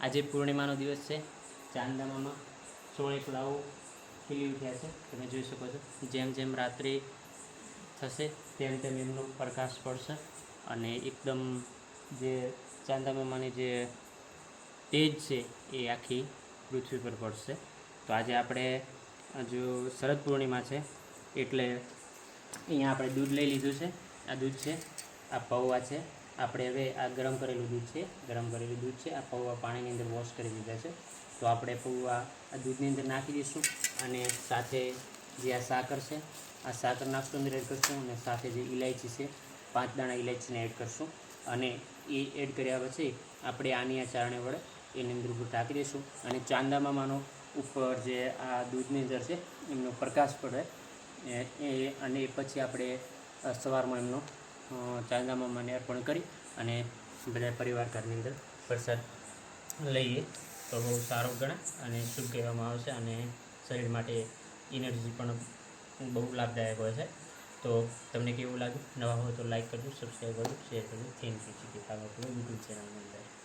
આજે પૂર્ણિમાનો દિવસ છે. ચાંદામામાં સોળે કલાઓ ખીલી ઉઠ્યા છે. તમે જોઈ શકો છો. જેમ જેમ રાત્રિ થશે તેમ તેમ એમનો પ્રકાશ પડશે. અને એકદમ જે ચાંદામામાની જે તેજ છે એ આખી પૃથ્વી પર પડશે. તો આજે આપણે હજુ શરદ પૂર્ણિમા છે એટલે અહીંયા આપણે દૂધ લઈ લીધું છે. આ દૂધ છે. આ પૌવા છે. આપણે હવે આ ગરમ કરેલું દૂધ છે, ગરમ કરેલું દૂધ છે, આ પૌવા પાણીની અંદર વોશ કરી દીધા છે. તો આપણે પૌવા આ દૂધની અંદર નાખી દઈશું અને સાથે જે આ સાકર છે, આ સાકર નાખશું અંદર એડ કરશું અને સાથે જે ઇલાયચી છે, પાંચ દાણા ઇલાયચીને એડ કરશું. અને એ એડ કર્યા પછી આપણે આની આ ચારણે વડે એની અંદર ઉપર ઢાંકી દઈશું. અને ચાંદામામાનો ઉપર જે આ દૂધની અંદર છે, એમનો પ્રકાશ પડે, એ અને પછી આપણે સવારમાં એમનો અ, ચાંદામામાને અર્પણ કરી અને બધા પરિવાર ઘરની અંદર પ્રસાદ લઈએ. તો બહુ સારો ગણાય અને શુભ કહેવામાં આવશે અને શરીર માટે એનર્જી પણ બહુ લાભદાયક હોય છે. તો તમને કેવું લાગ્યું? નવા હોય તો લાઈક કરજો સબસ્ક્રાઈબ કરજો શેર કરજો. Thank you. ચીકી યુટ્યુબ ચેનલની અંદર.